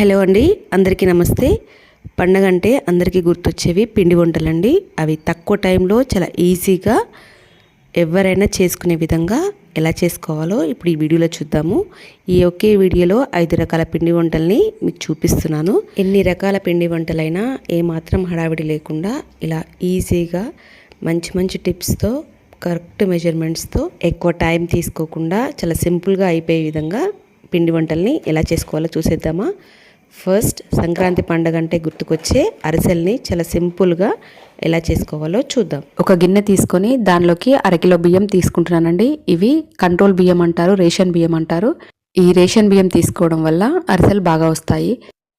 Hello అండి అందరికీ నమస్తే. పండగ అంటే అందరికీ గుర్తొచ్చేవి పిండి వంటలండి. అవి తక్కువ టైంలో చాలా ఈజీగా ఎవరైనా చేసుకునే విధంగా ఎలా చేసుకోవాలో ఇప్పుడు ఈ వీడియోలో చూద్దాము. ఈ ఒకే వీడియోలో ఐదు రకాల పిండి వంటల్ని మీకు చూపిస్తున్నాను. ఎన్ని రకాల పిండి వంటలైనా ఏమాత్రం హడావిడి లేకుండా ఇలా ఈజీగా మంచి మంచి టిప్స్తో కరెక్ట్ మెజర్మెంట్స్తో ఎక్కువ టైం తీసుకోకుండా చాలా సింపుల్గా అయిపోయే విధంగా పిండి వంటల్ని ఎలా చేసుకోవాలో చూసేద్దామా. ఫస్ట్ సంక్రాంతి పండుగ అంటే గుర్తుకొచ్చే అరిసెల్ని చాలా సింపుల్గా ఎలా చేసుకోవాలో చూద్దాం. ఒక గిన్నె తీసుకొని దానిలోకి అరకిలో బియ్యం తీసుకుంటున్నానండి. ఇవి కంట్రోల్ బియ్యం అంటారు రేషన్ బియ్యం అంటారు. ఈ రేషన్ బియ్యం తీసుకోవడం వల్ల అరిసెలు బాగా వస్తాయి.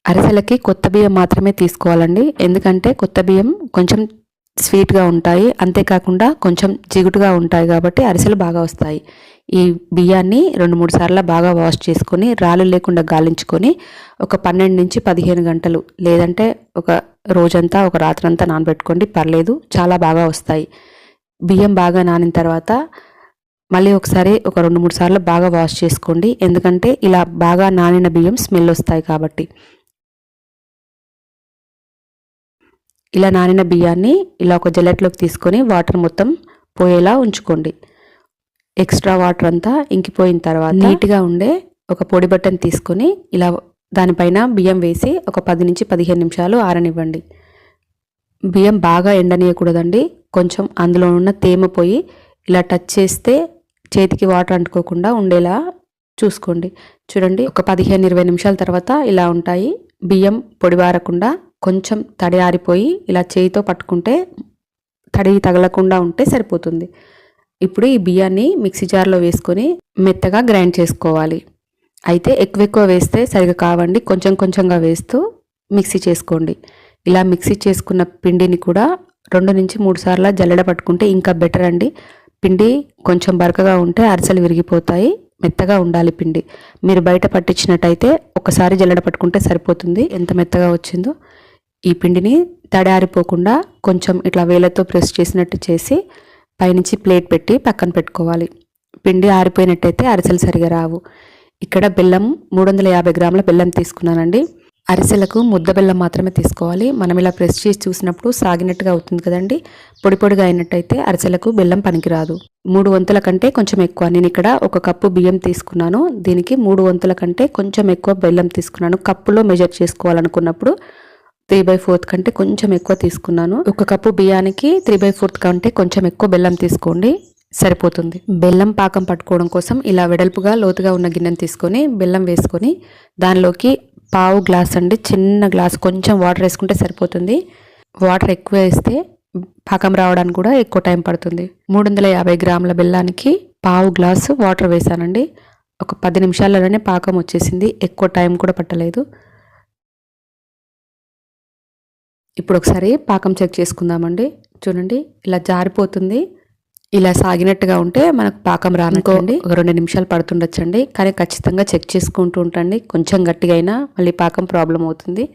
అరిసెలకి కొత్త బియ్యం మాత్రమే తీసుకోవాలండి. ఎందుకంటే కొత్త బియ్యం కొంచెం స్వీట్గా ఉంటాయి. అంతేకాకుండా కొంచెం జిగుటుగా ఉంటాయి కాబట్టి అరిసెలు బాగా వస్తాయి. ఈ బియ్యాన్ని రెండు మూడు సార్లు బాగా వాష్ చేసుకొని రాళ్ళు లేకుండా గాలించుకొని ఒక పన్నెండు నుంచి పదిహేను గంటలు లేదంటే ఒక రోజంతా ఒక రాత్రంతా నానబెట్టుకోండి. పర్లేదు చాలా బాగా వస్తాయి. బియ్యం బాగా నానిన తర్వాత మళ్ళీ ఒకసారి ఒక రెండు మూడు సార్లు బాగా వాష్ చేసుకోండి. ఎందుకంటే ఇలా బాగా నానిన బియ్యం స్మెల్ వస్తాయి కాబట్టి. ఇలా నానిన బియ్యాన్ని ఇలా ఒక జల్లెట్లోకి తీసుకొని వాటర్ మొత్తం పోయేలా ఉంచుకోండి. ఎక్స్ట్రా వాటర్ అంతా ఇంకిపోయిన తర్వాత నీట్గా ఉండే ఒక పొడి బట్టను తీసుకొని ఇలా దానిపైన బియ్యం వేసి ఒక పది నుంచి పదిహేను నిమిషాలు ఆరనివ్వండి. బియ్యం బాగా ఎండనీయకూడదండి. కొంచెం అందులో ఉన్న తేమ పోయి ఇలా టచ్ చేస్తే చేతికి వాటర్ అంటుకోకుండా ఉండేలా చూసుకోండి. చూడండి ఒక పదిహేను ఇరవై నిమిషాల తర్వాత ఇలా ఉంటాయి. బియ్యం పొడివారకుండా కొంచెం తడి ఆరిపోయి ఇలా చేయితో పట్టుకుంటే తడి తగలకుండా ఉంటే సరిపోతుంది. ఇప్పుడు ఈ బియ్యాన్ని మిక్సీ జార్లో వేసుకొని మెత్తగా గ్రైండ్ చేసుకోవాలి. అయితే ఎక్కువ ఎక్కువ వేస్తే సరిగా కావండి. కొంచెం కొంచెంగా వేస్తూ మిక్సీ చేసుకోండి. ఇలా మిక్సీ చేసుకున్న పిండిని కూడా రెండు నుంచి మూడు సార్లు జల్లెడ పట్టుకుంటే ఇంకా బెటర్ అండి. పిండి కొంచెం బరకగా ఉంటే అరిసెలు విరిగిపోతాయి. మెత్తగా ఉండాలి పిండి. మీరు బయట పట్టించినట్టయితే ఒకసారి జల్లెడ పట్టుకుంటే సరిపోతుంది. ఎంత మెత్తగా వచ్చిందో ఈ పిండిని తడారిపోకుండా కొంచెం ఇట్లా వేలతో ప్రెస్ చేసినట్టు చేసి పైనుంచి ప్లేట్ పెట్టి పక్కన పెట్టుకోవాలి. పిండి ఆరిపోయినట్టయితే అరిసెలు సరిగా రావు. ఇక్కడ బెల్లం మూడు వందల యాభై గ్రాముల బెల్లం తీసుకున్నానండి. అరిసెలకు ముద్ద బెల్లం మాత్రమే తీసుకోవాలి. మనం ఇలా ప్రెస్ చేసి చూసినప్పుడు సాగినట్టుగా అవుతుంది కదండి. పొడి పొడిగా అయినట్టయితే అరిసెలకు బెల్లం పనికిరాదు. మూడు వంతుల కంటే కొంచెం ఎక్కువ. నేను ఇక్కడ ఒక కప్పు బియ్యం తీసుకున్నాను. దీనికి మూడు వంతుల కంటే కొంచెం ఎక్కువ బెల్లం తీసుకున్నాను. కప్పులో మెజర్ చేసుకోవాలనుకున్నప్పుడు త్రీ బై ఫోర్త్ కంటే కొంచెం ఎక్కువ తీసుకున్నాను. ఒక కప్పు బియ్యానికి త్రీ బై ఫోర్త్ కంటే కొంచెం ఎక్కువ బెల్లం తీసుకోండి. సరిపోతుంది. బెల్లం పాకం పట్టుకోవడం కోసం ఇలా వెడల్పుగా లోతుగా ఉన్న గిన్నెను తీసుకొని బెల్లం వేసుకొని దానిలోకి పావు గ్లాస్ అండి చిన్న గ్లాస్ కొంచెం వాటర్ వేసుకుంటే సరిపోతుంది. వాటర్ ఎక్కువ వేస్తే పాకం రావడానికి కూడా ఎక్కువ టైం పడుతుంది. మూడు వందల యాభై గ్రాముల బెల్లానికి పావు గ్లాసు వాటర్ వేసానండి ఒక పది నిమిషాలలోనే పాకం వచ్చేసింది. ఎక్కువ టైం కూడా పట్టలేదు. ఇప్పుడు ఒకసారి పాకం చెక్ చేసుకుందామండి. చూడండి ఇలా జారిపోతుంది. ఇలా సాగినట్టుగా ఉంటే మనకు పాకం రానుకోండి ఒక రెండు నిమిషాలు పడుతుండొచ్చండి. కానీ ఖచ్చితంగా చెక్ చేసుకుంటూ ఉంటండి. కొంచెం గట్టిగా అయినా మళ్ళీ పాకం ప్రాబ్లం అవుతుంది.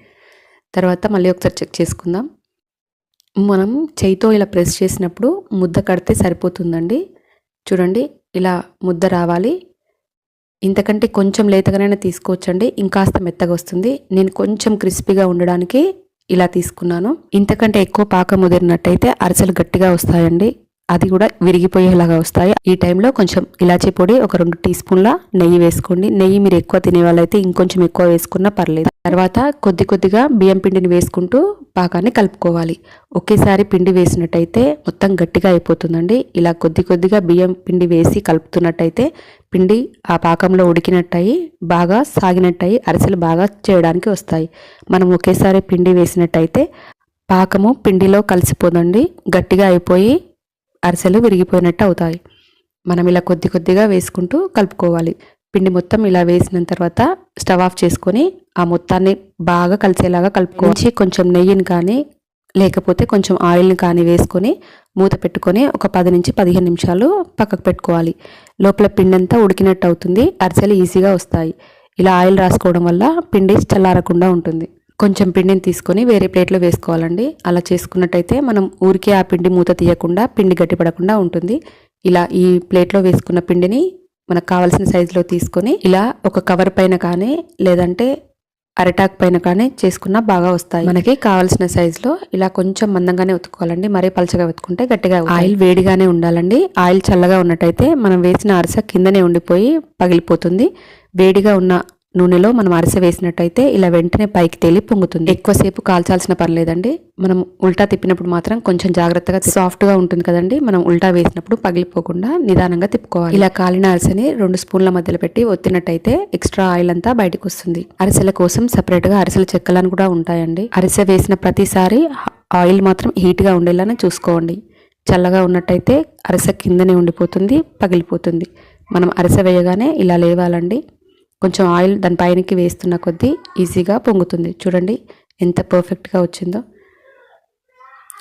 తర్వాత మళ్ళీ ఒకసారి చెక్ చేసుకుందాం. మనం చేయితో ఇలా ప్రెస్ చేసినప్పుడు ముద్ద కడితే సరిపోతుందండి. చూడండి ఇలా ముద్ద రావాలి. ఇంతకంటే కొంచెం లేతగానైనా తీసుకోవచ్చండి. ఇంకాస్త మెత్తగా వస్తుంది. నేను కొంచెం క్రిస్పీగా ఉండడానికి ఇలా తీసుకున్నాను. ఇంతకంటే ఎక్కువ పాకం ముదిరినట్టయితే అరిసెలు గట్టిగా వస్తాయండి. అది కూడా విరిగిపోయేలాగా వస్తాయి. ఈ టైంలో కొంచెం ఇలాచీ పొడి ఒక రెండు టీ స్పూన్ల నెయ్యి వేసుకోండి. నెయ్యి మీరు ఎక్కువ తినే వాళ్ళైతే ఇంకొంచెం ఎక్కువ వేసుకున్నా పర్లేదు. తర్వాత కొద్ది కొద్దిగా బియ్యం పిండిని వేసుకుంటూ పాకాన్ని కలుపుకోవాలి. ఒకేసారి పిండి వేసినట్టయితే మొత్తం గట్టిగా అయిపోతుందండి. ఇలా కొద్ది కొద్దిగా బియ్యం పిండి వేసి కలుపుతున్నట్టయితే పిండి ఆ పాకంలో ఉడికినట్టయి బాగా సాగినట్టయి అరిసెలు బాగా చేయడానికి వస్తాయి. మనం ఒకేసారి పిండి వేసినట్టయితే పాకము పిండిలో కలిసిపోదండి. గట్టిగా అయిపోయి అరిసెలు విరిగిపోయినట్టు అవుతాయి. మనం ఇలా కొద్ది కొద్దిగా వేసుకుంటూ కలుపుకోవాలి. పిండి మొత్తం ఇలా వేసిన తర్వాత స్టవ్ ఆఫ్ చేసుకొని ఆ మొత్తాన్ని బాగా కలిసేలాగా కలుపుకోవచ్చు కొంచెం నెయ్యిని కానీ లేకపోతే కొంచెం ఆయిల్ని కానీ వేసుకొని మూత పెట్టుకొని ఒక పది నుంచి పదిహేను నిమిషాలు పక్కకు పెట్టుకోవాలి. లోపల పిండి అంతా ఉడికినట్టు అవుతుంది. అరిసెలు ఈజీగా వస్తాయి. ఇలా ఆయిల్ రాసుకోవడం వల్ల పిండి చల్లారకుండా ఉంటుంది. కొంచెం పిండిని తీసుకొని వేరే ప్లేట్లో వేసుకోవాలండి. అలా చేసుకున్నట్టయితే మనం ఊరికే ఆ పిండి మూత తీయకుండా పిండి గట్టిపడకుండా ఉంటుంది. ఇలా ఈ ప్లేట్లో వేసుకున్న పిండిని మనకు కావాల్సిన సైజులో తీసుకొని ఇలా ఒక కవర్ పైన కానీ లేదంటే అరటాక్ పైన కానీ చేసుకున్నా బాగా వస్తాయి. మనకి కావాల్సిన సైజులో ఇలా కొంచెం మందంగానే ఉతుక్కోవాలండి. మరీ పలచగా ఉతుకుంటే గట్టిగా ఆయిల్ వేడిగానే ఉండాలండి. ఆయిల్ చల్లగా ఉన్నట్టయితే మనం వేసిన అరస కిందనే ఉండిపోయి పగిలిపోతుంది. వేడిగా ఉన్న నూనెలో మనం అరిసె వేసినట్టయితే ఇలా వెంటనే పైకి తేలి పొంగుతుంది. ఎక్కువసేపు కాల్చాల్సిన పర్లేదండి. మనం ఉల్టా తిప్పినప్పుడు మాత్రం కొంచెం జాగ్రత్తగా సాఫ్ట్గా ఉంటుంది కదండి. మనం ఉల్టా వేసినప్పుడు పగిలిపోకుండా నిదానంగా తిప్పుకోవాలి. ఇలా కాలిన అరిసెని రెండు స్పూన్ల మధ్యలో పెట్టి ఒత్తినట్టయితే ఎక్స్ట్రా ఆయిల్ అంతా బయటకు వస్తుంది అరిసెల కోసం సపరేట్గా అరిసెల చెక్కలను కూడా ఉంటాయండి. అరిసె వేసిన ప్రతిసారి ఆయిల్ మాత్రం హీట్గా ఉండేలానే చూసుకోండి. చల్లగా ఉన్నట్టయితే అరిసె కిందనే ఉండిపోతుంది పగిలిపోతుంది. మనం అరిసె వేయగానే ఇలా లేవాలండి. కొంచెం ఆయిల్ దాని పైనకి వేస్తున్న కొద్దీ ఈజీగా పొంగుతుంది. చూడండి ఎంత పర్ఫెక్ట్గా వచ్చిందో.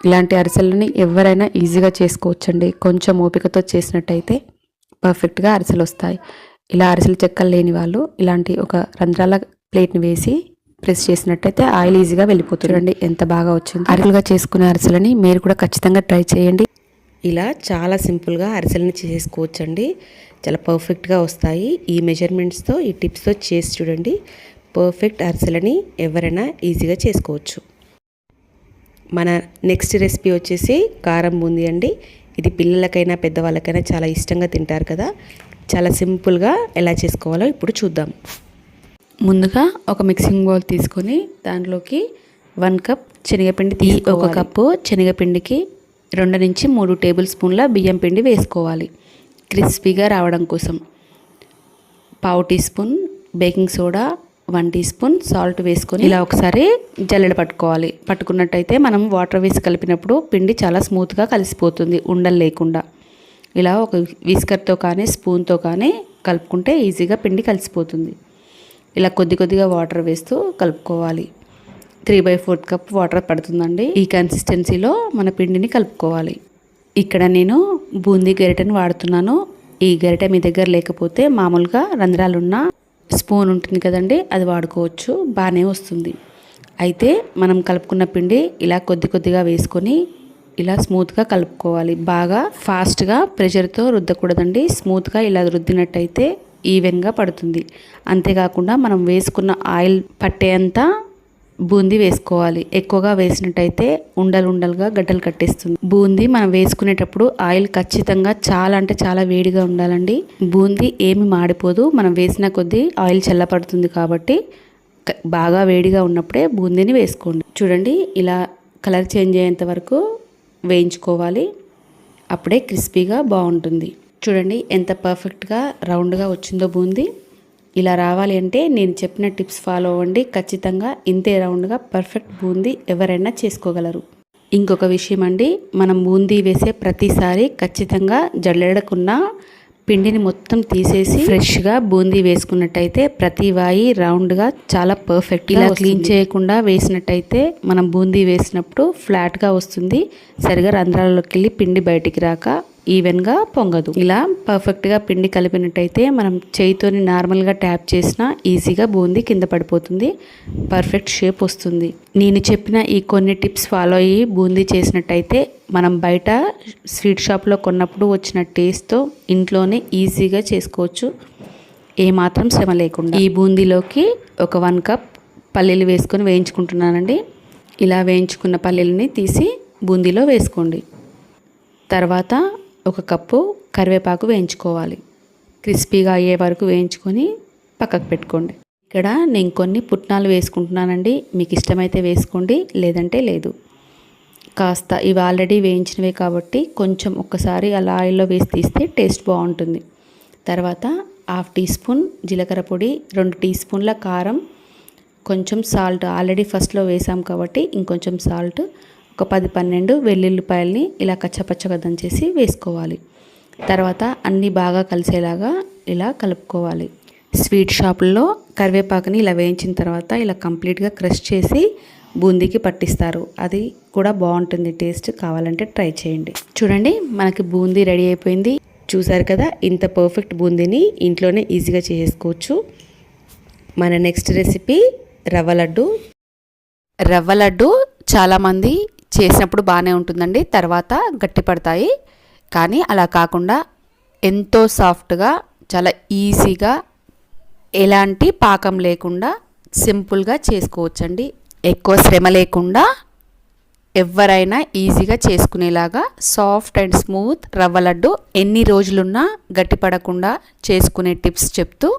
ఇలాంటి అరిసెలని ఎవరైనా ఈజీగా చేసుకోవచ్చండి. కొంచెం ఓపికతో చేసినట్టయితే పర్ఫెక్ట్గా అరిసెలు వస్తాయి. ఇలా అరిసెలు చెక్కలు లేని వాళ్ళు ఇలాంటి ఒక రంధ్రాల ప్లేట్ని వేసి ప్రెస్ చేసినట్టయితే ఆయిల్ ఈజీగా వెళ్ళిపోతుంది. ఎంత బాగా వచ్చింది. అరిసెలుగా చేసుకునే అరిసెలని మీరు కూడా ఖచ్చితంగా ట్రై చేయండి. ఇలా చాలా సింపుల్గా అరిసెలని చేసుకోవచ్చండి. చాలా పర్ఫెక్ట్గా వస్తాయి. ఈ మెజర్మెంట్స్తో ఈ టిప్స్తో చేసి చూడండి. పర్ఫెక్ట్ అరిసెలని ఎవరైనా ఈజీగా చేసుకోవచ్చు. మన నెక్స్ట్ రెసిపీ వచ్చేసి కారం బూందీ అండి. ఇది పిల్లలకైనా పెద్దవాళ్ళకైనా చాలా ఇష్టంగా తింటారు కదా. చాలా సింపుల్గా ఎలా చేసుకోవాలో ఇప్పుడు చూద్దాం. ముందుగా ఒక మిక్సింగ్ బౌల్ తీసుకొని దాంట్లోకి వన్ కప్ శనగపిండి ఈ ఒక కప్పు శనగపిండికి రెండు నుంచి మూడు టేబుల్ స్పూన్ల బియ్యం పిండి వేసుకోవాలి. క్రిస్పీగా రావడం కోసం పావు teaspoon baking soda one teaspoon salt వేసుకొని ఇలా ఒకసారి జల్లెడ పట్టుకోవాలి. పట్టుకున్నట్టయితే మనం వాటర్ వేసి కలిపినప్పుడు పిండి చాలా స్మూత్గా కలిసిపోతుంది ఉండలు లేకుండా. ఇలా ఒక విస్కర్తో కానీ స్పూన్తో కానీ కలుపుకుంటే ఈజీగా పిండి కలిసిపోతుంది. ఇలా కొద్ది కొద్దిగా వాటర్ వేస్తూ కలుపుకోవాలి. Three by fourth cup water పడుతుందండి. ఈ కన్సిస్టెన్సీలో మన పిండిని కలుపుకోవాలి. ఇక్కడ నేను బూందీ గరిటెని వాడుతున్నాను. ఈ గరిటె మీ దగ్గర లేకపోతే మామూలుగా రంధ్రాలున్న స్పూన్ ఉంటుంది కదండి అది వాడుకోవచ్చు. బాగానే వస్తుంది. అయితే మనం కలుపుకున్న పిండి ఇలా కొద్ది కొద్దిగా వేసుకొని ఇలా స్మూత్గా కలుపుకోవాలి. బాగా ఫాస్ట్గా ప్రెషర్తో రుద్దకూడదండి. స్మూత్గా ఇలా రుద్దినట్టయితే ఈవెన్గా పడుతుంది. అంతేకాకుండా మనం వేసుకున్న ఆయిల్ పట్టేంత బూందీ వేసుకోవాలి. ఎక్కువగా వేసినట్టయితే ఉండలు ఉండలుగా గడ్డలు కట్టేస్తుంది. బూందీ మనం వేసుకునేటప్పుడు ఆయిల్ ఖచ్చితంగా చాలా అంటే చాలా వేడిగా ఉండాలండి. బూందీ ఏమి మాడిపోదు. మనం వేసిన కొద్దీ ఆయిల్ చల్లపడుతుంది కాబట్టి బాగా వేడిగా ఉన్నప్పుడే బూందీని వేసుకోండి. చూడండి ఇలా కలర్ చేంజ్ అయ్యేంత వరకు వేయించుకోవాలి. అప్పుడే క్రిస్పీగా బాగుంటుంది. చూడండి ఎంత పర్ఫెక్ట్గా రౌండ్గా వచ్చిందో బూందీ. ఇలా రావాలి అంటే నేను చెప్పిన టిప్స్ ఫాలో అవ్వండి. ఖచ్చితంగా ఇంతే రౌండ్గా పర్ఫెక్ట్ బూందీ ఎవరైనా చేసుకోగలరు. ఇంకొక విషయం అండి మనం బూందీ వేసే ప్రతిసారి ఖచ్చితంగా జల్లెడకున్న పిండిని మొత్తం తీసేసి ఫ్రెష్గా బూందీ వేసుకున్నట్టయితే ప్రతి వాయి రౌండ్గా చాలా పర్ఫెక్ట్ ఇలా క్లీన్ చేయకుండా వేసినట్టయితే మనం బూందీ వేసినప్పుడు ఫ్లాట్గా వస్తుంది. సరిగా రంధ్రాల్లోకి వెళ్ళి పిండి బయటికి రాక ఈవెన్గా పొంగదు. ఇలా పర్ఫెక్ట్గా పిండి కలిపినట్టయితే మనం చేయితోని నార్మల్గా ట్యాప్ చేసినా ఈజీగా బూందీ కింద పడిపోతుంది. పర్ఫెక్ట్ షేప్ వస్తుంది. నేను చెప్పిన ఈ కొన్ని టిప్స్ ఫాలో అయ్యి బూందీ చేసినట్టయితే మనం బయట స్వీట్ షాప్లో కొన్నప్పుడు వచ్చిన టేస్ట్తో ఇంట్లోనే ఈజీగా చేసుకోవచ్చు. ఏమాత్రం శ్రమ లేకుండా. ఈ బూందీలోకి ఒక వన్ కప్ పల్లీలు వేసుకొని వేయించుకుంటున్నానండి. ఇలా వేయించుకున్న పల్లీలని తీసి బూందీలో వేసుకోండి. తర్వాత ఒక కప్పు కరివేపాకు వేయించుకోవాలి. క్రిస్పీగా అయ్యే వరకు వేయించుకొని పక్కకు పెట్టుకోండి. ఇక్కడ నేను కొన్ని పుట్నాలు వేసుకుంటున్నానండి. మీకు ఇష్టమైతే వేసుకోండి లేదంటే లేదు. కాస్త ఇవి ఆల్రెడీ వేయించినవే కాబట్టి కొంచెం ఒక్కసారి అలా ఆయిల్లో వేసి తీస్తే టేస్ట్ బాగుంటుంది. తర్వాత హాఫ్ టీ స్పూన్ జీలకర్ర పొడి రెండు టీ స్పూన్ల కారం కొంచెం సాల్ట్. ఆల్రెడీ ఫస్ట్లో వేసాం కాబట్టి ఇంకొంచెం సాల్ట్. ఒక పది పన్నెండు వెల్లుల్లిపాయల్ని ఇలా కచ్చపచ్చగా దంచేసి వేసుకోవాలి. తర్వాత అన్నీ బాగా కలిసేలాగా ఇలా కలుపుకోవాలి. స్వీట్ షాపుల్లో కరివేపాకుని ఇలా వేయించిన తర్వాత ఇలా కంప్లీట్గా క్రష్ చేసి బూందీకి పట్టిస్తారు. అది కూడా బాగుంటుంది. టేస్ట్ కావాలంటే ట్రై చేయండి. చూడండి మనకి బూందీ రెడీ అయిపోయింది. చూసారు కదా ఇంత పర్ఫెక్ట్ బూందీని ఇంట్లోనే ఈజీగా చేసుకోవచ్చు. మన నెక్స్ట్ రెసిపీ రవ్వ లడ్డు. రవ్వ లడ్డు చాలామంది చేసినప్పుడు బాగానే ఉంటుందండి. తర్వాత గట్టిపడతాయి. కానీ అలా కాకుండా ఎంతో సాఫ్ట్గా చాలా ఈజీగా ఎలాంటి పాకం లేకుండా సింపుల్గా చేసుకోవచ్చండి. ఎక్కువ శ్రమ లేకుండా ఎవరైనా ఈజీగా చేసుకునేలాగా సాఫ్ట్ అండ్ స్మూత్ రవ్వ లడ్డు ఎన్ని రోజులున్నా గట్టిపడకుండా చేసుకునే టిప్స్ చెప్తూ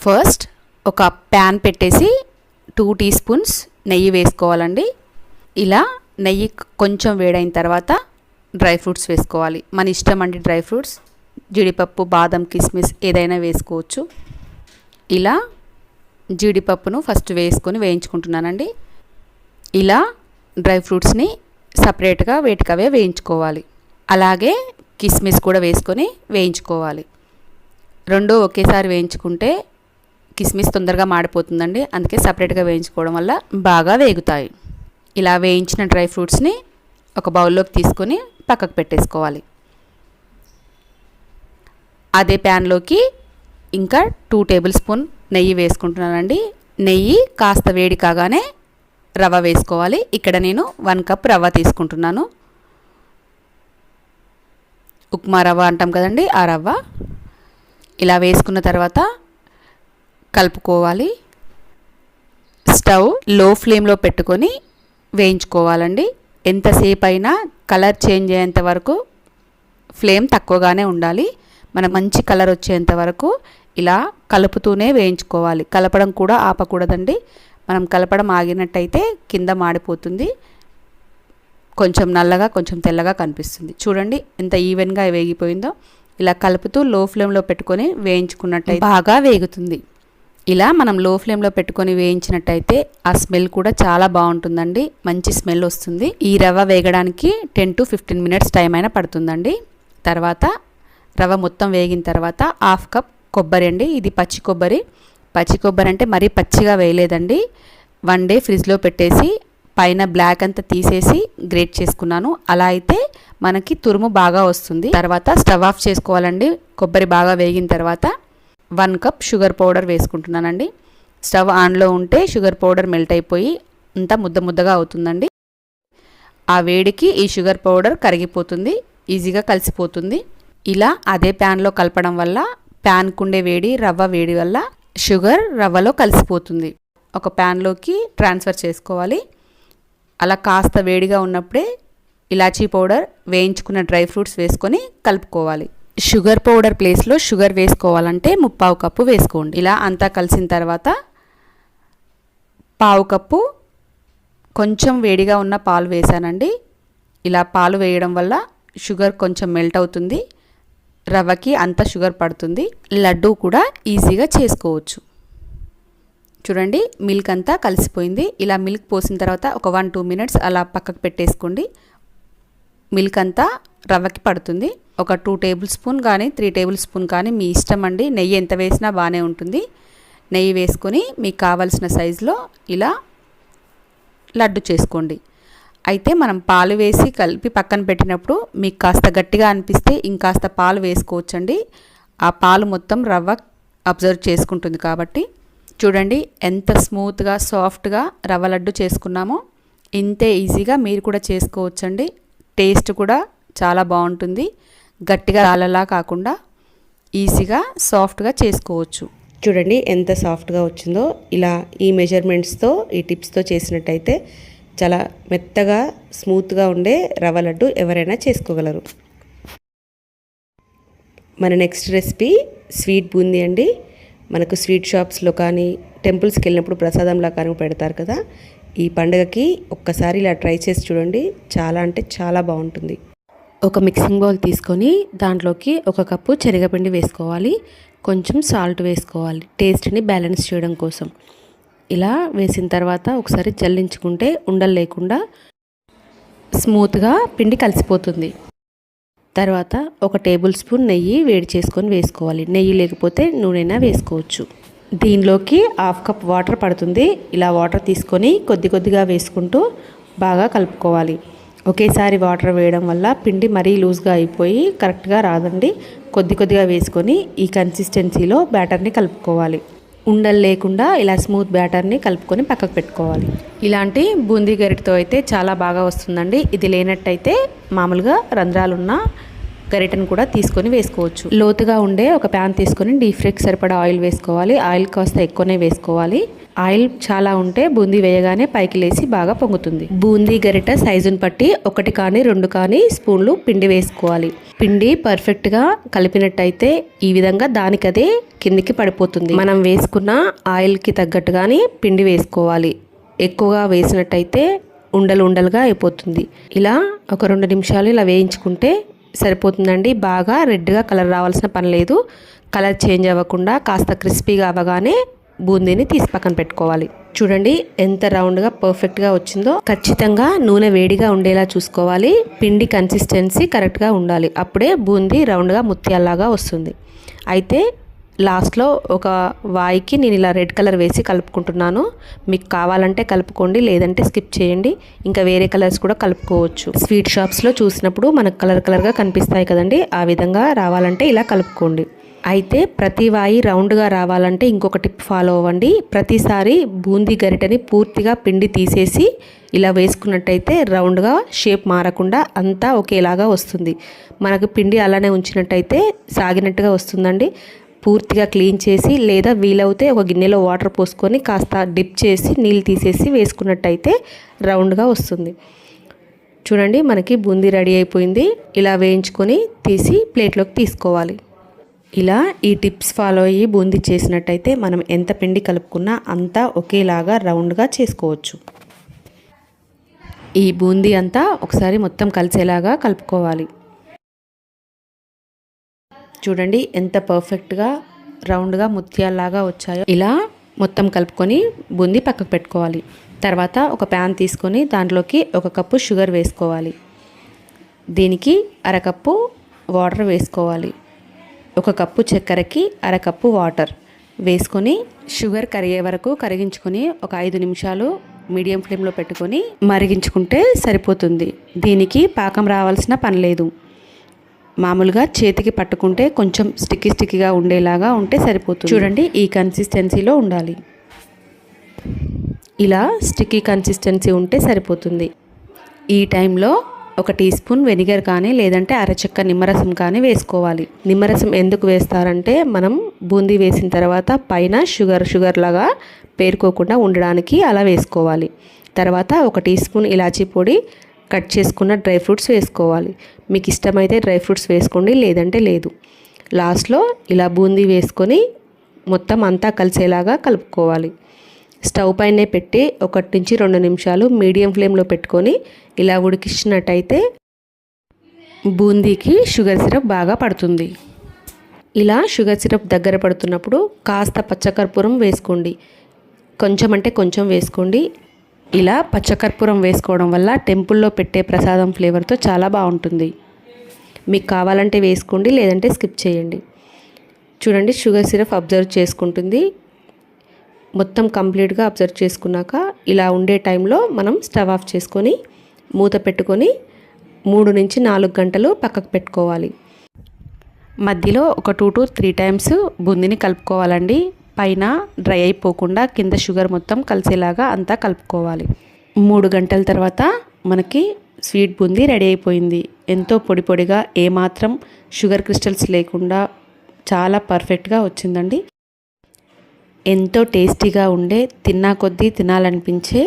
ఫస్ట్ ఒక ప్యాన్ పెట్టేసి టూ టీ స్పూన్స్ నెయ్యి వేసుకోవాలండి. ఇలా నెయ్యి కొంచెం వేడైన తర్వాత డ్రై ఫ్రూట్స్ వేసుకోవాలి. మన ఇష్టం అండి డ్రై ఫ్రూట్స్. జీడిపప్పు బాదం కిస్మిస్ ఏదైనా వేసుకోవచ్చు. ఇలా జీడిపప్పును ఫస్ట్ వేసుకొని వేయించుకుంటున్నానండి. ఇలా డ్రై ఫ్రూట్స్ని సపరేట్గా వేటికవే వేయించుకోవాలి. అలాగే కిస్మిస్ కూడా వేసుకొని వేయించుకోవాలి. రెండు ఒకేసారి వేయించుకుంటే కిస్మిస్ తొందరగా మాడిపోతుందండి. అందుకే సపరేట్గా వేయించుకోవడం వల్ల బాగా వేగుతాయి. ఇలా వేయించిన డ్రై ఫ్రూట్స్ని ఒక బౌల్లోకి తీసుకొని పక్కకు పెట్టేసుకోవాలి. అదే ప్యాన్లోకి ఇంకా టూ టేబుల్ స్పూన్ నెయ్యి వేసుకుంటున్నానండి. నెయ్యి కాస్త వేడి కాగానే రవ్వ వేసుకోవాలి. ఇక్కడ నేను వన్ కప్ రవ్వ తీసుకుంటున్నాను. ఉప్మా రవ్వ అంటాం కదండి ఆ రవ్వ. ఇలా వేసుకున్న తర్వాత కలుపుకోవాలి. స్టవ్లో ఫ్లేమ్లో పెట్టుకొని వేయించుకోవాలండి. ఎంతసేపు అయినా కలర్ చేంజ్ అయ్యేంత వరకు ఫ్లేమ్ తక్కువగానే ఉండాలి. మన మంచి కలర్ వచ్చేంత వరకు ఇలా కలుపుతూనే వేయించుకోవాలి. కలపడం కూడా ఆపకూడదండి. మనం కలపడం ఆగినట్టయితే కింద మాడిపోతుంది. కొంచెం నల్లగా కొంచెం తెల్లగా కనిపిస్తుంది. చూడండి ఎంత ఈవెన్గా వేగిపోయిందో. ఇలా కలుపుతూ లో ఫ్లేమ్లో పెట్టుకొని వేయించుకున్నట్టయితే బాగా వేగుతుంది. ఇలా మనం లో ఫ్లేమ్లో పెట్టుకొని వేయించినట్టయితే ఆ స్మెల్ కూడా చాలా బాగుంటుందండి. మంచి స్మెల్ వస్తుంది. ఈ రవ్వ వేగడానికి ten to fifteen minutes time అయినా పడుతుందండి. తర్వాత రవ్వ మొత్తం వేగిన తర్వాత హాఫ్ కప్ కొబ్బరి అండి. ఇది పచ్చి కొబ్బరి. పచ్చి కొబ్బరి అంటే మరీ పచ్చిగా వేయలేదండి. వన్ డే ఫ్రిడ్జ్లో పెట్టేసి పైన బ్లాక్ అంతా తీసేసి గ్రేట్ చేసుకున్నాను. అలా అయితే మనకి తురుము బాగా వస్తుంది. తర్వాత స్టవ్ ఆఫ్ చేసుకోవాలండి. కొబ్బరి బాగా వేగిన తర్వాత వన్ కప్ షుగర్ పౌడర్ వేసుకుంటున్నానండి. స్టవ్ ఆన్లో ఉంటే షుగర్ పౌడర్ మెల్ట్ అయిపోయి అంతా ముద్ద ముద్దగా అవుతుందండి. ఆ వేడికి ఈ షుగర్ పౌడర్ కరిగిపోతుంది ఈజీగా కలిసిపోతుంది. ఇలా అదే ప్యాన్లో కలపడం వల్ల ప్యాన్కుండే వేడి రవ్వ వేడి వల్ల షుగర్ రవ్వలో కలిసిపోతుంది. ఒక ప్యాన్లోకి ట్రాన్స్ఫర్ చేసుకోవాలి. అలా కాస్త వేడిగా ఉన్నప్పుడే ఇలాచీ పౌడర్ వేయించుకున్న డ్రై ఫ్రూట్స్ వేసుకొని కలుపుకోవాలి. షుగర్ పౌడర్ ప్లేస్లో షుగర్ వేసుకోవాలంటే ముప్పావు కప్పు వేసుకోండి. ఇలా అంతా కలిసిన తర్వాత పావు కప్పు కొంచెం వేడిగా ఉన్న పాలు వేసానండి. ఇలా పాలు వేయడం వల్ల షుగర్ కొంచెం మెల్ట్ అవుతుంది. రవ్వకి అంత షుగర్ పడుతుంది. లడ్డు కూడా ఈజీగా చేసుకోవచ్చు. చూడండి మిల్క్ అంతా కలిసిపోయింది. ఇలా మిల్క్ పోసిన తర్వాత ఒక వన్ టూ మినిట్స్ అలా పక్కకు పెట్టేసుకోండి. మిల్క్ అంతా రవ్వకి పడుతుంది. ఒక టూ టేబుల్ స్పూన్ కానీ త్రీ టేబుల్ స్పూన్ కానీ మీ ఇష్టం అండి. నెయ్యి ఎంత వేసినా బాగానే ఉంటుంది. నెయ్యి వేసుకొని మీకు కావలసిన సైజులో ఇలా లడ్డు చేసుకోండి. అయితే మనం పాలు వేసి కలిపి పక్కన పెట్టినప్పుడు మీకు కాస్త గట్టిగా అనిపిస్తే ఇంకాస్త పాలు వేసుకోవచ్చండి. ఆ పాలు మొత్తం రవ్వ అబ్జర్వ్ చేసుకుంటుంది కాబట్టి. చూడండి ఎంత స్మూత్గా సాఫ్ట్గా రవ్వ లడ్డు చేసుకున్నామో. ఇంతే ఈజీగా మీరు కూడా చేసుకోవచ్చండి. టేస్ట్ కూడా చాలా బాగుంటుంది. గట్టిగా రాలలా కాకుండా ఈజీగా సాఫ్ట్గా చేసుకోవచ్చు. చూడండి ఎంత సాఫ్ట్గా వచ్చిందో. ఇలా ఈ మెజర్మెంట్స్తో ఈ టిప్స్తో చేసినట్టయితే చాలా మెత్తగా స్మూత్గా ఉండే రవ్వ లడ్డు ఎవరైనా చేసుకోగలరు. మన నెక్స్ట్ రెసిపీ స్వీట్ బూందీ అండి. మనకు స్వీట్ షాప్స్లో కానీ టెంపుల్స్కి వెళ్ళినప్పుడు ప్రసాదంలా కానీ పెడతారు కదా. ఈ పండుగకి ఒక్కసారి ఇలా ట్రై చేసి చూడండి. చాలా అంటే చాలా బాగుంటుంది. ఒక మిక్సింగ్ బౌల్ తీసుకొని దాంట్లోకి ఒక కప్పు శనగపిండి వేసుకోవాలి. కొంచెం సాల్ట్ వేసుకోవాలి. టేస్ట్ని బ్యాలెన్స్ చేయడం కోసం. ఇలా వేసిన తర్వాత ఒకసారి జల్లించుకుంటే ఉండలు లేకుండా స్మూత్గా పిండి కలిసిపోతుంది. తర్వాత ఒక టేబుల్ స్పూన్ నెయ్యి వేడి చేసుకొని వేసుకోవాలి. నెయ్యి లేకపోతే నూనెనా వేసుకోవచ్చు. దీనిలోకి హాఫ్ కప్ వాటర్ పడుతుంది. ఇలా వాటర్ తీసుకొని కొద్ది కొద్దిగా వేసుకుంటూ బాగా కలుపుకోవాలి. ఒకేసారి వాటర్ వేయడం వల్ల పిండి మరీ లూజ్గా అయిపోయి కరెక్ట్గా రాదండి. కొద్ది కొద్దిగా వేసుకొని ఈ కన్సిస్టెన్సీలో బ్యాటర్ని కలుపుకోవాలి. ఉండలు లేకుండా ఇలా స్మూత్ బ్యాటర్ని కలుపుకొని పక్కకు పెట్టుకోవాలి. ఇలాంటి బూందీ గరిటతో అయితే చాలా బాగా వస్తుందండి. ఇది లేనట్టయితే మామూలుగా రంధ్రాలున్న గరిటను కూడా తీసుకొని వేసుకోవచ్చు. లోతుగా ఉండే ఒక ప్యాన్ తీసుకొని డీప్ ఫ్రైకి సరిపడా ఆయిల్ వేసుకోవాలి. ఆయిల్ కాస్త ఎక్కువనే వేసుకోవాలి. ఆయిల్ చాలా ఉంటే బూందీ వేయగానే పైకి లేసి బాగా పొంగుతుంది. బూందీ గరిట సైజును బట్టి ఒకటి కానీ రెండు కానీ స్పూన్లు పిండి వేసుకోవాలి. పిండి పర్ఫెక్ట్గా కలిపినట్టయితే ఈ విధంగా దానికదే కిందికి పడిపోతుంది. మనం వేసుకున్న ఆయిల్కి తగ్గట్టుగానే పిండి వేసుకోవాలి. ఎక్కువగా వేసినట్టయితే ఉండలు ఉండలుగా అయిపోతుంది. ఇలా ఒక రెండు నిమిషాలు ఇలా వేయించుకుంటే సరిపోతుందండి. బాగా రెడ్గా కలర్ రావాల్సిన పని లేదు. కలర్ చేంజ్ అవ్వకుండా కాస్త క్రిస్పీగా అవ్వగానే బూందీని తీసి పక్కన పెట్టుకోవాలి. చూడండి ఎంత రౌండ్గా పర్ఫెక్ట్గా వచ్చిందో. ఖచ్చితంగా నూనె వేడిగా ఉండేలా చూసుకోవాలి. పిండి కన్సిస్టెన్సీ కరెక్ట్గా ఉండాలి. అప్పుడే బూందీ రౌండ్గా ముత్యాల్లాగా వస్తుంది. అయితే లాస్ట్లో ఒక వాయికి నేను ఇలా రెడ్ కలర్ వేసి కలుపుకుంటున్నాను. మీకు కావాలంటే కలుపుకోండి లేదంటే స్కిప్ చేయండి. ఇంకా వేరే కలర్స్ కూడా కలుపుకోవచ్చు. స్వీట్ షాప్స్లో చూసినప్పుడు మనకు కలర్ కలర్గా కనిపిస్తాయి కదండి. ఆ విధంగా రావాలంటే ఇలా కలుపుకోండి. అయితే ప్రతి వాయి రౌండ్గా రావాలంటే ఇంకొక టిప్ ఫాలో అవ్వండి. ప్రతిసారి బూందీ గరిటని పూర్తిగా పిండి తీసేసి ఇలా వేసుకున్నట్టయితే రౌండ్గా షేప్ మారకుండా అంతా ఒకేలాగా వస్తుంది. మనకు పిండి అలానే ఉంచినట్టయితే సాగినట్టుగా వస్తుందండి. పూర్తిగా క్లీన్ చేసి లేదా వీలవుతే ఒక గిన్నెలో వాటర్ పోసుకొని కాస్త డిప్ చేసి నీళ్ళు తీసేసి వేసుకున్నట్టయితే రౌండ్గా వస్తుంది. చూడండి మనకి బూందీ రెడీ అయిపోయింది. ఇలా వేయించుకొని తీసి ప్లేట్లోకి తీసుకోవాలి. ఇలా ఈ టిప్స్ ఫాలో అయ్యి బూందీ చేసినట్టయితే మనం ఎంత పిండి కలుపుకున్నా అంతా ఒకేలాగా రౌండ్గా చేసుకోవచ్చు. ఈ బూందీ అంతా ఒకసారి మొత్తం కలిసేలాగా కలుపుకోవాలి. చూడండి ఎంత పర్ఫెక్ట్గా రౌండ్గా ముత్యాల్లాగా వచ్చాయో. ఇలా మొత్తం కలుపుకొని బూందీ పక్కకు పెట్టుకోవాలి. తర్వాత ఒక ప్యాన్ తీసుకొని దాంట్లోకి ఒక కప్పు షుగర్ వేసుకోవాలి. దీనికి అరకప్పు వాటర్ వేసుకోవాలి. ఒక కప్పు చక్కెరకి అరకప్పు వాటర్ వేసుకొని షుగర్ కరిగే వరకు కరిగించుకొని ఒక ఐదు నిమిషాలు మీడియం ఫ్లేమ్లో పెట్టుకొని మరిగించుకుంటే సరిపోతుంది. దీనికి పాకం రావాల్సిన పని లేదు. మామూలుగా చేతికి పట్టుకుంటే కొంచెం స్టిక్కీ స్టిక్కీగా ఉండేలాగా ఉంటే సరిపోతుంది. చూడండి ఈ కన్సిస్టెన్సీలో ఉండాలి. ఇలా స్టిక్కీ కన్సిస్టెన్సీ ఉంటే సరిపోతుంది. ఈ టైంలో ఒక టీ స్పూన్ వెనిగర్ కానీ లేదంటే అరచెక్క నిమ్మరసం కానీ వేసుకోవాలి. నిమ్మరసం ఎందుకు వేస్తారంటే మనం బూందీ వేసిన తర్వాత పైన షుగర్ షుగర్ లాగా పేరుకోకుండా ఉండడానికి అలా వేసుకోవాలి. తర్వాత ఒక టీ స్పూన్ ఇలాచీ పొడి కట్ చేసుకున్న డ్రై ఫ్రూట్స్ వేసుకోవాలి. మీకు ఇష్టమైతే డ్రై ఫ్రూట్స్ వేసుకోండి లేదంటే లేదు. లాస్ట్లో ఇలా బూందీ వేసుకొని మొత్తం అంతా కలిసేలాగా కలుపుకోవాలి. స్టవ్ పైనే పెట్టి ఒకటి నుంచి రెండు నిమిషాలు మీడియం ఫ్లేమ్లో పెట్టుకొని ఇలా ఉడికించినట్టయితే బూందీకి షుగర్ సిరప్ బాగా పడుతుంది. ఇలా షుగర్ సిరప్ దగ్గర పడుతున్నప్పుడు కాస్త పచ్చకర్పూరం వేసుకోండి. కొంచెం అంటే కొంచెం వేసుకోండి. ఇలా పచ్చకర్పూరం వేసుకోవడం వల్ల టెంపుల్లో పెట్టే ప్రసాదం ఫ్లేవర్తో చాలా బాగుంటుంది. మీకు కావాలంటే వేసుకోండి లేదంటే స్కిప్ చేయండి. చూడండి షుగర్ సిరప్ అబ్జర్వ్ చేసుకుంటుంది. మొత్తం కంప్లీట్గా అబ్జర్వ్ చేసుకున్నాక ఇలా ఉండే టైంలో మనం స్టవ్ ఆఫ్ చేసుకొని మూత పెట్టుకొని మూడు నుంచి నాలుగు గంటలు పక్కకు పెట్టుకోవాలి. మధ్యలో ఒక టూ టు త్రీ టైమ్స్ బూందీని కలుపుకోవాలండి. పైన డ్రై అయిపోకుండా కింద షుగర్ మొత్తం కలిసేలాగా అంతా కలుపుకోవాలి. మూడు గంటల తర్వాత మనకి స్వీట్ బూందీ రెడీ అయిపోయింది. ఎంతో పొడి పొడిగా ఏమాత్రం షుగర్ క్రిస్టల్స్ లేకుండా చాలా పర్ఫెక్ట్గా వచ్చిందండి. ఎంతో టేస్టీగా ఉండే తిన్నా కొద్దీ తినాలనిపించే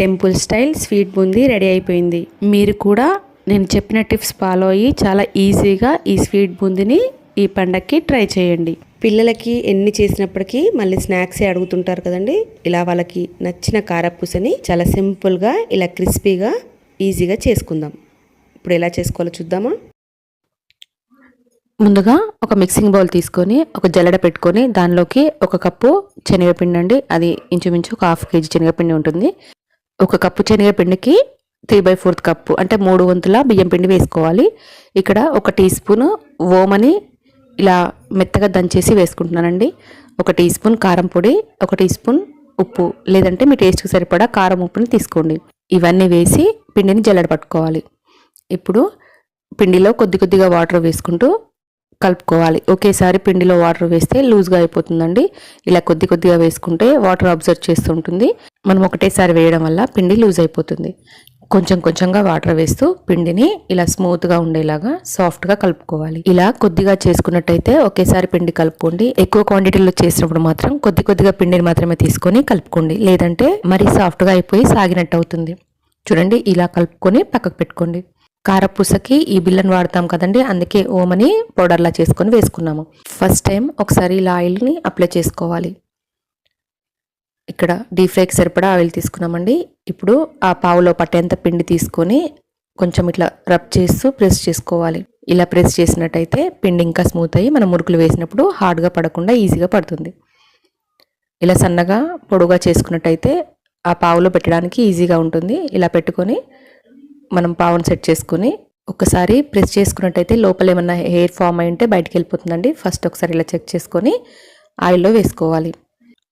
temple style sweet boondi ready అయిపోయింది. మీరు కూడా నేను చెప్పిన టిప్స్ ఫాలో అయ్యి చాలా ఈజీగా ఈ స్వీట్ బూందీని ఈ పండక్కి ట్రై చేయండి. పిల్లలకి ఎన్ని చేసినప్పటికీ మళ్ళీ స్నాక్సే అడుగుతుంటారు కదండి. ఇలా వాళ్ళకి నచ్చిన కారపూసని చాలా సింపుల్గా ఇలా క్రిస్పీగా ఈజీగా చేసుకుందాం. ఇప్పుడు ఎలా చేసుకోవాలో చూద్దామా? ముందుగా ఒక మిక్సింగ్ బౌల్ తీసుకొని ఒక జల్లెడ పెట్టుకొని దానిలోకి ఒక కప్పు శనగపిండి అండి. అది ఇంచుమించు ఒక హాఫ్ కేజీ శనగపిండి ఉంటుంది. ఒక కప్పు శనగపిండికి త్రీ బై ఫోర్త్ కప్పు అంటే మూడు వంతుల బియ్యం పిండి వేసుకోవాలి. ఇక్కడ ఒక టీ స్పూన్ ఓమని ఇలా మెత్తగా దంచేసి వేసుకుంటున్నానండి. ఒక టీ స్పూన్ కారం పొడి ఒక టీ స్పూన్ ఉప్పు లేదంటే మీ టేస్ట్కి సరిపడా కారం ఉప్పుని తీసుకోండి. ఇవన్నీ వేసి పిండిని జల్లడ పట్టుకోవాలి. ఇప్పుడు పిండిలో కొద్ది కొద్దిగా వాటర్ వేసుకుంటూ కలుపుకోవాలి. ఒకేసారి పిండిలో వాటర్ వేస్తే లూజ్గా అయిపోతుందండి. ఇలా కొద్ది కొద్దిగా వేసుకుంటే వాటర్ అబ్జర్వ్ చేస్తుంటుంది మనం ఒకటేసారి వేయడం వల్ల పిండి లూజ్ అయిపోతుంది. కొంచెం కొంచెంగా వాటర్ వేస్తూ పిండిని ఇలా స్మూత్గా ఉండేలాగా సాఫ్ట్గా కలుపుకోవాలి. ఇలా కొద్దిగా చేసుకున్నట్టయితే ఒకేసారి పిండి కలుపుకోండి. ఎక్కువ క్వాంటిటీలో చేసినప్పుడు మాత్రం కొద్ది కొద్దిగా పిండిని మాత్రమే తీసుకొని కలుపుకోండి. లేదంటే మరీ సాఫ్ట్గా అయిపోయి సాగినట్టు అవుతుంది. చూడండి ఇలా కలుపుకొని పక్కకు పెట్టుకోండి. కారపూసకి ఈ బిల్లను వాడతాం కదండి అందుకే ఓమని పౌడర్లా చేసుకొని వేసుకున్నాము. ఫస్ట్ టైం ఒకసారి ఇలా ఆయిల్ని అప్లై చేసుకోవాలి. ఇక్కడ డీప్ ఫ్రైకి సరిపడా ఆయిల్ తీసుకున్నామండి. ఇప్పుడు ఆ పావులో పట్టేంత పిండి తీసుకొని కొంచెం ఇట్లా రబ్ చేస్తూ ప్రెస్ చేసుకోవాలి. ఇలా ప్రెస్ చేసినట్టయితే పిండి ఇంకా స్మూత్ అయ్యి మనం మురుకులు వేసినప్పుడు హార్డ్గా పడకుండా ఈజీగా పడుతుంది. ఇలా సన్నగా పొడుగా చేసుకున్నట్టయితే ఆ పావులో పెట్టడానికి ఈజీగా ఉంటుంది. ఇలా పెట్టుకొని మనం పావును సెట్ చేసుకొని ఒకసారి ప్రెస్ చేసుకున్నట్టయితే లోపల ఏమన్నా హెయిర్ ఫామ్ అయి ఉంటే బయటికి వెళ్ళిపోతుందండి. ఫస్ట్ ఒకసారి ఇలా చెక్ చేసుకొని ఆయిల్లో వేసుకోవాలి.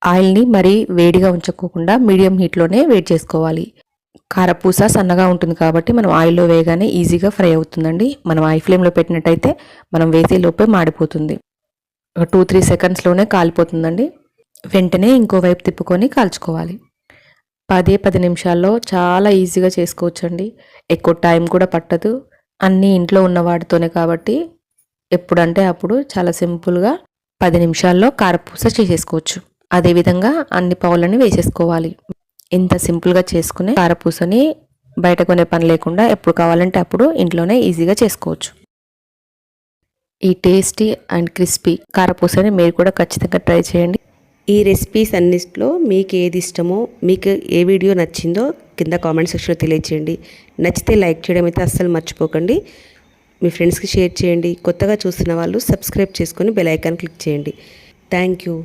ఆయిల్ని మరీ వేడిగా ఉంచుకోకుండా మీడియం హీట్లోనే వేడి చేసుకోవాలి. కారపూస సన్నగా ఉంటుంది కాబట్టి మనం ఆయిల్లో వేయగానే ఈజీగా ఫ్రై అవుతుందండి. మనం ఐ ఫ్లేమ్లో పెట్టినట్టయితే మనం వేసే లోపే మాడిపోతుంది. ఒక టూ త్రీ సెకండ్స్లోనే కాలిపోతుందండి. వెంటనే ఇంకో వైపు తిప్పుకొని కాల్చుకోవాలి. పదే పది నిమిషాల్లో చాలా ఈజీగా చేసుకోవచ్చండి. ఎక్కువ టైం కూడా పట్టదు. అన్నీ ఇంట్లో ఉన్న వాటితోనే కాబట్టి ఎప్పుడంటే అప్పుడు చాలా సింపుల్గా పది నిమిషాల్లో కారపూస చేసేసుకోవచ్చు. అదేవిధంగా అన్ని పావులని వేసేసుకోవాలి. ఇంత సింపుల్గా చేసుకునే కారపూసని బయట కొనే పని లేకుండా ఎప్పుడు కావాలంటే అప్పుడు ఇంట్లోనే ఈజీగా చేసుకోవచ్చు. ఈ టేస్టీ అండ్ క్రిస్పీ కారపూసని మీరు కూడా ఖచ్చితంగా ట్రై చేయండి. ఈ రెసిపీస్ అన్నిట్లో మీకు ఏది ఇష్టమో మీకు ఏ వీడియో నచ్చిందో కింద కామెంట్ సెక్షన్లో తెలియచేయండి. నచ్చితే లైక్ చేయడం అయితే అస్సలు మర్చిపోకండి. మీ ఫ్రెండ్స్కి షేర్ చేయండి. కొత్తగా చూస్తున్న వాళ్ళు సబ్స్క్రైబ్ చేసుకొని బెల్ ఐకాన్ క్లిక్ చేయండి. Thank you.